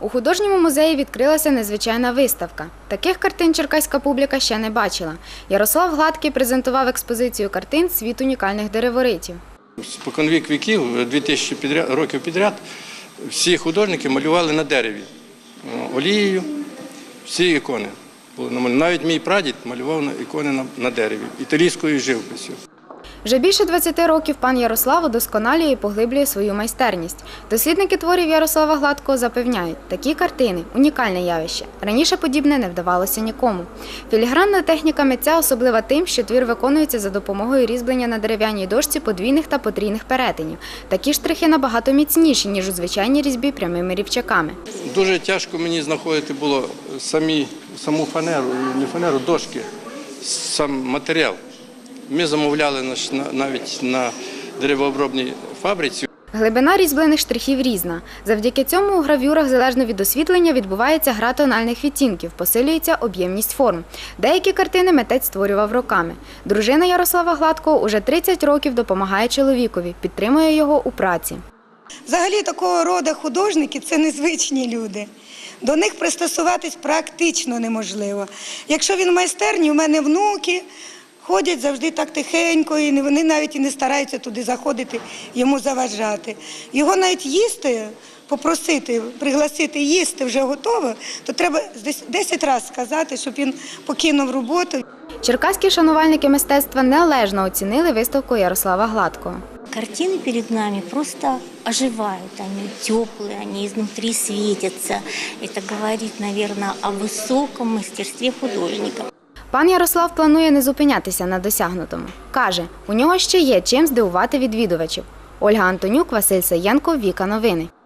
У художньому музеї відкрилася незвичайна виставка. Таких картин черкаська публіка ще не бачила. Ярослав Гладкий презентував експозицію картин Світ унікальних дереворитів. Споконвік віків, 2000 підряд, років підряд, всі художники малювали на дереві олією, всі ікони. Навіть мій прадід малював ікони на дереві, італійською живописю. Вже більше 20 років пан Ярослав удосконалює і поглиблює свою майстерність. Дослідники творів Ярослава Гладкого запевняють, такі картини унікальне явище. Раніше подібне не вдавалося нікому. Філігранна техніка митця особлива тим, що твір виконується за допомогою різьблення на дерев'яній дошці подвійних та потрійних перетинів. Такі штрихи набагато міцніші, ніж у звичайній різьбі прямими рівчаками. Дуже тяжко мені знаходити було самі, саму фанеру, не фанеру, дошки, сам матеріал. Ми замовляли на- навіть на деревообробній фабриці. Глибина різьблених штрихів різна. Завдяки цьому у гравюрах, залежно від освітлення, відбувається гра тональних відтінків, посилюється об'ємність форм. Деякі картини митець створював роками. Дружина Ярослава Гладкого уже 30 років допомагає чоловікові, підтримує його у праці. Взагалі такого роду художники це незвичні люди. До них пристосуватись практично неможливо. Якщо він в майстерні, у мене внуки ходять завжди так тихенько, і не- вони навіть і не стараються туди заходити, йому заважати. Його навіть їсти, попросити, пригласити їсти вже готово, то треба десь 10 разів сказати, щоб він покинув роботу. Черкаські шанувальники мистецтва належно оцінили виставку Ярослава Гладкого. Картины перед нами просто оживают, они теплые, они изнутри светятся. Это говорит, наверное, о высоком мастерстве художника. Пан Ярослав планує не зупинятися на досягнутому. Каже, у нього ще є чим здивувати відвідувачів. Ольга Антонюк, Василь Саєнко, Віка Новини.